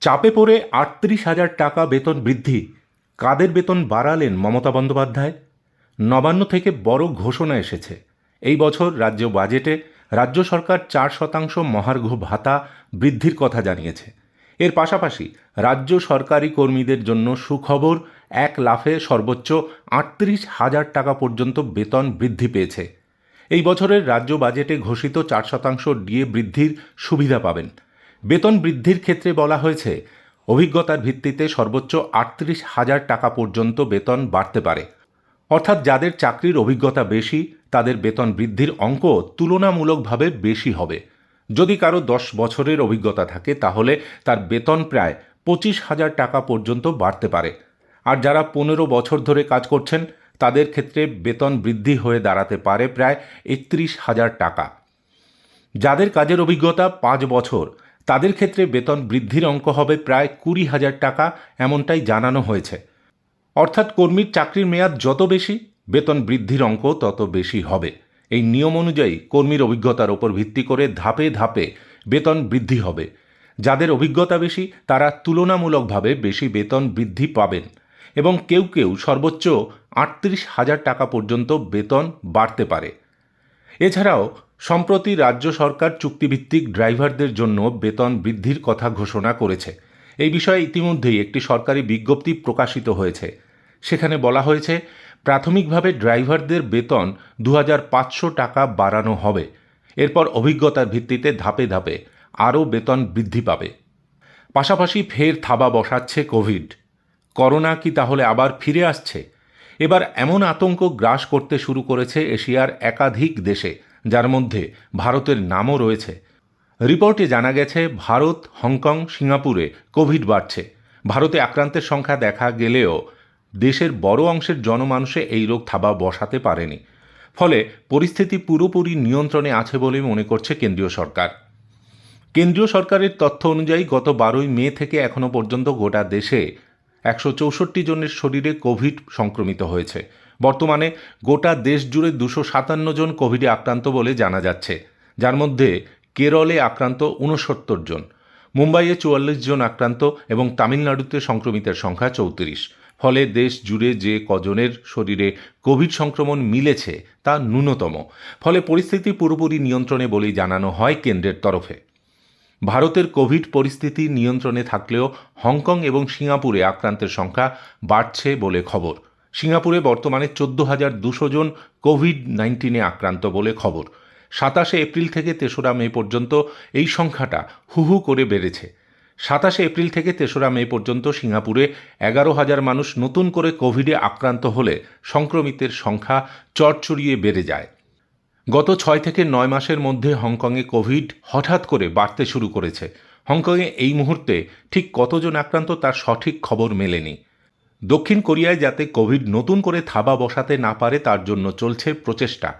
চাপে পড়ে আটত্রিশ হাজার টাকা বেতন বৃদ্ধি। কাদের বেতন বাড়ালেন মমতা বন্দ্যোপাধ্যায়? নবান্ন থেকে বড় ঘোষণা এসেছে। এই বছর রাজ্য বাজেটে রাজ্য সরকার চার শতাংশ মহার্ঘ ভাতা বৃদ্ধির কথা জানিয়েছে। এর পাশাপাশি রাজ্য সরকারি কর্মীদের জন্য সুখবর, এক লাফে সর্বোচ্চ আটত্রিশ হাজার টাকা পর্যন্ত বেতন বৃদ্ধি পেয়েছে। এই বছরের রাজ্য বাজেটে ঘোষিত চার শতাংশ ডিএ বৃদ্ধির সুবিধা পাবেন। বেতন বৃদ্ধির ক্ষেত্রে বলা হয়েছে, অভিজ্ঞতার ভিত্তিতে সর্বোচ্চ আটত্রিশ হাজার টাকা পর্যন্ত বেতন বাড়তে পারে। অর্থাৎ যাদের চাকরির অভিজ্ঞতা বেশি, তাদের বেতন বৃদ্ধির অঙ্ক তুলনামূলকভাবে বেশি হবে। যদি কারও দশ বছরের অভিজ্ঞতা থাকে, তাহলে তার বেতন প্রায় পঁচিশ হাজার টাকা পর্যন্ত বাড়তে পারে। আর যারা পনেরো বছর ধরে কাজ করছেন, তাদের ক্ষেত্রে বেতন বৃদ্ধি হয়ে দাঁড়াতে পারে প্রায় একত্রিশ হাজার টাকা। যাদের কাজের অভিজ্ঞতা পাঁচ বছর তাদের ক্ষেত্রে বেতন বৃদ্ধির অঙ্ক হবে প্রায় কুড়ি হাজার টাকা, এমনটাই জানানো হয়েছে। অর্থাৎ কর্মীর চাকরির মেয়াদ যত বেশি, বেতন বৃদ্ধির অঙ্ক তত বেশি হবে। এই নিয়ম অনুযায়ী কর্মীর অভিজ্ঞতার ওপর ভিত্তি করে ধাপে ধাপে বেতন বৃদ্ধি হবে। যাদের অভিজ্ঞতা বেশি, তারা তুলনামূলকভাবে বেশি বেতন বৃদ্ধি পাবেন এবং কেউ কেউ সর্বোচ্চ আটত্রিশ হাজার টাকা পর্যন্ত বেতন বাড়তে পারে। এছাড়াও সম্প্রতি রাজ্য সরকার চুক্তিভিত্তিক ড্রাইভারদের জন্য বেতন বৃদ্ধির কথা ঘোষণা করেছে। এই বিষয়ে ইতিমধ্যেই একটি সরকারি বিজ্ঞপ্তি প্রকাশিত হয়েছে। সেখানে বলা হয়েছে, প্রাথমিকভাবে ড্রাইভারদের বেতন দু হাজার পাঁচশো টাকা বাড়ানো হবে। এরপর অভিজ্ঞতার ভিত্তিতে ধাপে ধাপে আরও বেতন বৃদ্ধি পাবে। পাশাপাশি ফের থাবা বসাচ্ছে কোভিড। করোনা কি তাহলে আবার ফিরে আসছে? এবার এমন আতঙ্ক গ্রাস করতে শুরু করেছে এশিয়ার একাধিক দেশে। যার মধ্যে ভারতের নামও রয়েছে। রিপোর্টে জানা গেছে, ভারত, হংকং, সিঙ্গাপুরে কোভিড বাড়ছে। ভারতে আক্রান্তের সংখ্যা দেখা গেলেও দেশের বড় অংশের জনমানুষে এই রোগ থাবা বসাতে পারেনি। ফলে পরিস্থিতি পুরোপুরি নিয়ন্ত্রণে আছে বলে মনে করছে কেন্দ্রীয় সরকার। কেন্দ্রীয় সরকারের তথ্য অনুযায়ী গত বারোই মে থেকে এখনও পর্যন্ত গোটা দেশে একশো চৌষট্টি জনের শরীরে কোভিড সংক্রমিত হয়েছে। বর্তমানে গোটা দেশ জুড়ে দুশো সাতান্ন জন কোভিডে আক্রান্ত বলে জানা যাচ্ছে। যার মধ্যে কেরলে আক্রান্ত ঊনসত্তর জন, মুম্বাইয়ে চুয়াল্লিশ জন আক্রান্ত এবং তামিলনাড়ুতে সংক্রমিতের সংখ্যা চৌত্রিশ। ফলে দেশ জুড়ে যে কজনের শরীরে কোভিড সংক্রমণ মিলেছে তা ন্যূনতম। ফলে পরিস্থিতি পুরোপুরি নিয়ন্ত্রণে বলেই জানানো হয় কেন্দ্রের তরফে। ভারতের কোভিড পরিস্থিতি নিয়ন্ত্রণে থাকলেও হংকং এবং সিঙ্গাপুরে আক্রান্তের সংখ্যা বাড়ছে বলে খবর। সিঙ্গাপুরে বর্তমানে চোদ্দ হাজার দুশো জন কোভিড নাইন্টিনে আক্রান্ত বলে খবর। সাতাশে এপ্রিল থেকে তেসরা মে পর্যন্ত এই সংখ্যাটা হু হু করে বেড়েছে। সাতাশে এপ্রিল থেকে তেসরা মে পর্যন্ত সিঙ্গাপুরে এগারো হাজার মানুষ নতুন করে কোভিডে আক্রান্ত হলে সংক্রমিতের সংখ্যা চড়চড়িয়ে বেড়ে যায়। গত ছয় থেকে নয় মাসের মধ্যে হংকংয়ে কোভিড হঠাৎ করে বাড়তে শুরু করেছে। হংকংয়ে এই মুহূর্তে ঠিক কতজন আক্রান্ত তার সঠিক খবর মেলেনি। দক্ষিণ কোরিয়ায় যাতে কোভিড নতুন করে থাবা বসাতে না পারে, তার জন্য চলছে প্রচেষ্টা।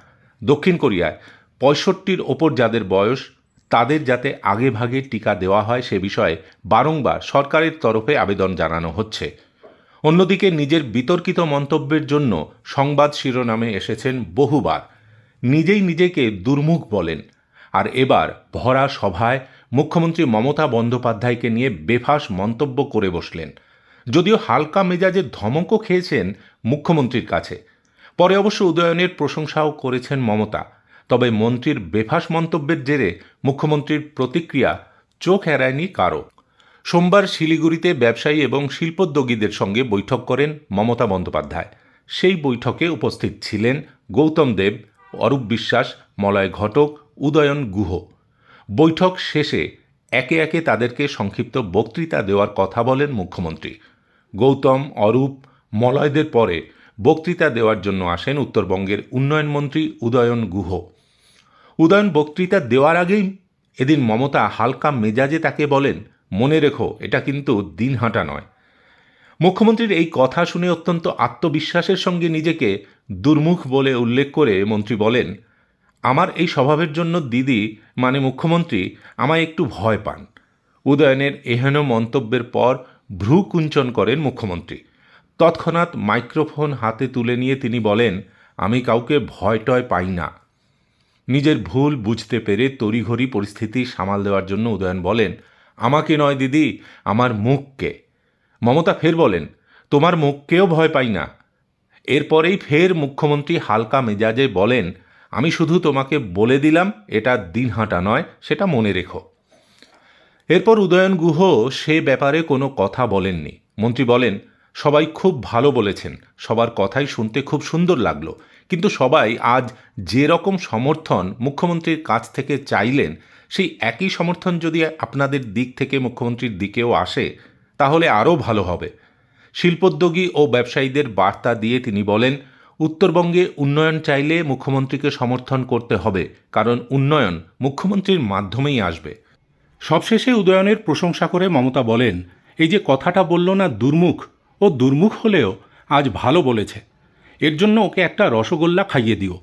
দক্ষিণ কোরিয়ায় পঁয়ষট্টির ওপর যাদের বয়স, তাদের যাতে আগে ভাগে টিকা দেওয়া হয় সে বিষয়ে বারংবার সরকারের তরফে আবেদন জানানো হচ্ছে। অন্যদিকে নিজের বিতর্কিত মন্তব্যের জন্য সংবাদ শিরোনামে এসেছেন বহুবার। নিজেই নিজেকে দুর্মুখ বলেন। আর এবার ভরা সভায় মুখ্যমন্ত্রী মমতা বন্দ্যোপাধ্যায়কে নিয়ে বেফাস মন্তব্য করে বসলেন। যদিও হালকা মেজাজে ধমকও খেয়েছেন মুখ্যমন্ত্রীর কাছে। পরে অবশ্য উদয়নের প্রশংসাও করেছেন মমতা। তবে মন্ত্রীর বেফাস মন্তব্যের জেরে মুখ্যমন্ত্রীর প্রতিক্রিয়া চোখ এড়ায়নি কারও সোমবার শিলিগুড়িতে ব্যবসায়ী এবং শিল্পোদ্যোগীদের সঙ্গে বৈঠক করেন মমতা বন্দ্যোপাধ্যায়। সেই বৈঠকে উপস্থিত ছিলেন গৌতম দেব, অরূপ বিশ্বাস, মলয় ঘটক, উদয়ন গুহ। বৈঠক শেষে একে একে তাদেরকে সংক্ষিপ্ত বক্তৃতা দেওয়ার কথা বলেন মুখ্যমন্ত্রী। গৌতম, অরূপ, মলয়দের পরে বক্তৃতা দেওয়ার জন্য আসেন উত্তরবঙ্গের উন্নয়নমন্ত্রী উদয়ন গুহ। উদয়ন বক্তৃতা দেওয়ার আগেই এদিন মমতা হালকা মেজাজে তাকে বলেন, মনে রেখো, এটা কিন্তু দিনহাটা নয়। মুখ্যমন্ত্রীর এই কথা শুনে অত্যন্ত আত্মবিশ্বাসের সঙ্গে নিজেকে দুর্মুখ বলে উল্লেখ করে মন্ত্রী বলেন আমার এই স্বভাবের জন্য দিদি মানে মুখ্যমন্ত্রী, আমায় একটু ভয় পান। উদয়নের এহেন মন্তব্যের পর ভ্রু কুঞ্চন করেন মুখ্যমন্ত্রী। তৎক্ষণাৎ মাইক্রোফোন হাতে তুলে নিয়ে তিনি বলেন, আমি কাউকে ভয় টয় পাই না। নিজের ভুল বুঝতে পেরে তড়িঘড়ি পরিস্থিতি সামাল দেওয়ার জন্য উদয়ন বলেন, আমাকে নয় দিদি, আমার মুখকে। মমতা ফের বলেন, তোমার মুখকেও ভয় পাই না। এরপরেই ফের মুখ্যমন্ত্রী হালকা মেজাজে বলেন আমি শুধু তোমাকে বলে দিলাম, এটা দিনহাটা নয়, সেটা মনে রেখো। এরপর উদয়ন গুহ সে ব্যাপারে কোনো কথা বলেননি। মন্ত্রী বলেন, সবাই খুব ভালো বলেছেন, সবার কথাই শুনতে খুব সুন্দর লাগল। কিন্তু সবাই আজ যে রকম সমর্থন মুখ্যমন্ত্রীর কাছ থেকে চাইলেন, সেই একই সমর্থন যদি আপনাদের দিক থেকে মুখ্যমন্ত্রীর দিকেও আসে, তাহলে আরও ভালো হবে। শিল্পোদ্যোগী ও ব্যবসায়ীদের বার্তা দিয়ে তিনি বলেন উত্তরবঙ্গে উন্নয়ন চাইলে মুখ্যমন্ত্রীকে সমর্থন করতে হবে, কারণ উন্নয়ন মুখ্যমন্ত্রীর মাধ্যমেই আসবে। সবশেষে উদয়নের প্রশংসা করে মমতা বলেন, এই যে কথাটা বলল না দুর্মুখ, ও দুর্মুখ হলেও আজ ভালো বলেছে। এর জন্য ওকে একটা রসগোল্লা খাইয়ে দিও।